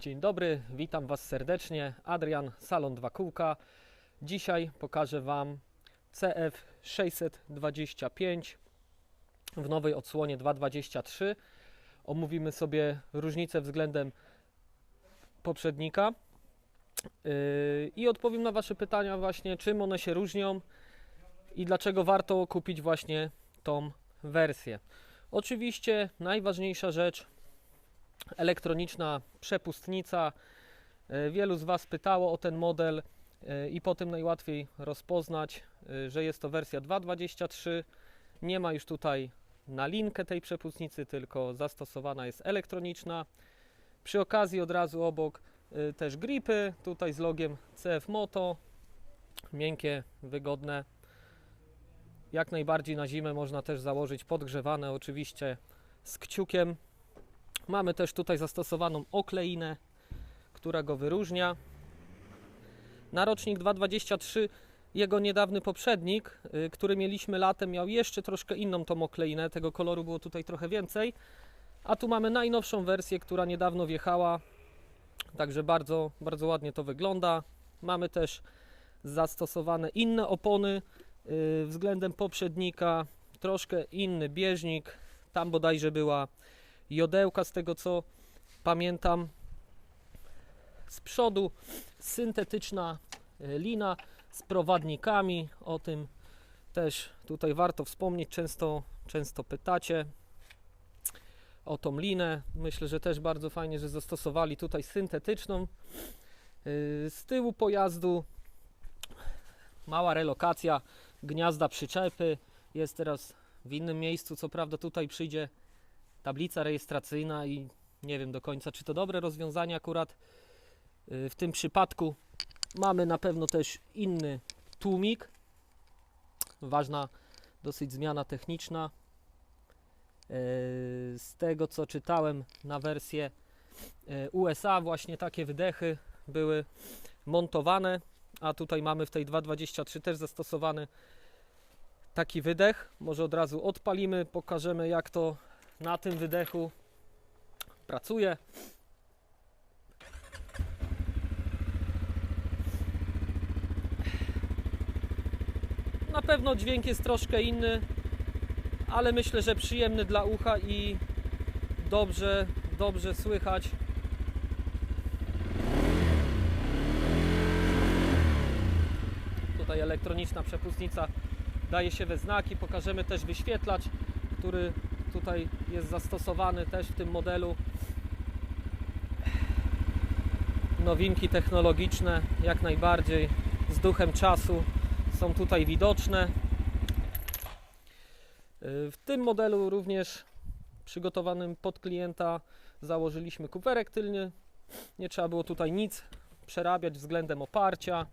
Dzień dobry, witam Was serdecznie. Adrian, Salon 2 Kółka. Dzisiaj pokażę Wam CF 625 w nowej odsłonie 223. Omówimy sobie różnice względem poprzednika Yy, i odpowiem na Wasze pytania właśnie, czym one się różnią i dlaczego warto kupić właśnie tą wersję. Oczywiście najważniejsza rzecz elektroniczna przepustnica. E, Wielu z Was pytało o ten model e, i po tym najłatwiej rozpoznać, e, że jest to wersja 2.23. Nie ma już tutaj na linkę tej przepustnicy, tylko zastosowana jest elektroniczna. Przy okazji od razu obok też gripy, tutaj z logiem CF Moto. Miękkie, wygodne. Jak najbardziej na zimę można też założyć podgrzewane, oczywiście z kciukiem. Mamy też tutaj zastosowaną okleinę, która go wyróżnia. Narocznik 223, jego niedawny poprzednik, y, który mieliśmy latem, miał jeszcze troszkę inną tą okleinę. Tego koloru było tutaj trochę więcej. A tu mamy najnowszą wersję, która niedawno wjechała. Także bardzo, bardzo ładnie to wygląda. Mamy też zastosowane inne opony y, względem poprzednika. Troszkę inny bieżnik. Tam bodajże była jodełka z tego co pamiętam. Z przodu syntetyczna e, lina z prowadnikami. O tym też tutaj warto wspomnieć. Często, często pytacie o tą linę. Myślę, że też bardzo fajnie, że zastosowali tutaj syntetyczną. Yy, Z tyłu pojazdu mała relokacja gniazda przyczepy. Jest teraz w innym miejscu. Co prawda tutaj przyjdzie tablica rejestracyjna i nie wiem do końca, czy to dobre rozwiązanie akurat y, w tym przypadku. Mamy na pewno też inny tłumik. Ważna dosyć zmiana techniczna. Y, Z tego co czytałem na wersję y, USA właśnie takie wydechy były montowane, a tutaj mamy w tej 2.23 też zastosowany taki wydech. Może od razu odpalimy, pokażemy jak to na tym wydechu pracuje. Na pewno dźwięk jest troszkę inny, ale myślę, że przyjemny dla ucha i dobrze, dobrze słychać. Tutaj elektroniczna przepustnica daje się we znaki. Pokażemy też wyświetlacz, który tutaj jest zastosowany też w tym modelu. Nowinki technologiczne jak najbardziej z duchem czasu są tutaj widoczne. W tym modelu również przygotowanym pod klienta założyliśmy kuferek tylny. Nie trzeba było tutaj nic przerabiać względem oparcia.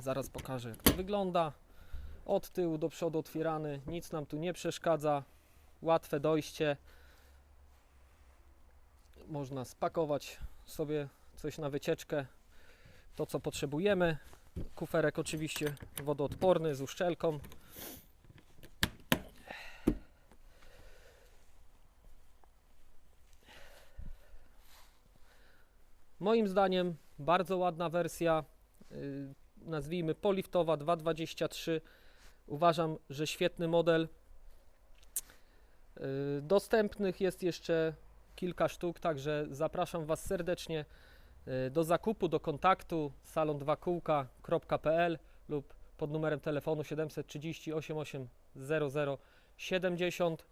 Zaraz pokażę jak to wygląda od tyłu do przodu otwierany, nic nam tu nie przeszkadza, łatwe dojście. Można spakować sobie coś na wycieczkę, to co potrzebujemy. Kuferek oczywiście wodoodporny z uszczelką. Moim zdaniem bardzo ładna wersja, yy, nazwijmy poliftowa 223 Uważam, że świetny model. Yy, Dostępnych jest jeszcze kilka sztuk, także zapraszam Was serdecznie yy, do zakupu, do kontaktu salon2kółka.pl lub pod numerem telefonu 738 800 70.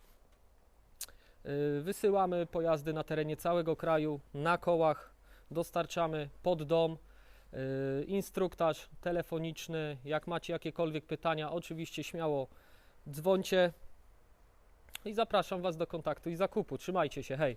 Yy, Wysyłamy pojazdy na terenie całego kraju na kołach, dostarczamy pod dom. Yy, instruktaż telefoniczny. Jak macie jakiekolwiek pytania, oczywiście śmiało dzwońcie i zapraszam Was do kontaktu i zakupu. Trzymajcie się, hej!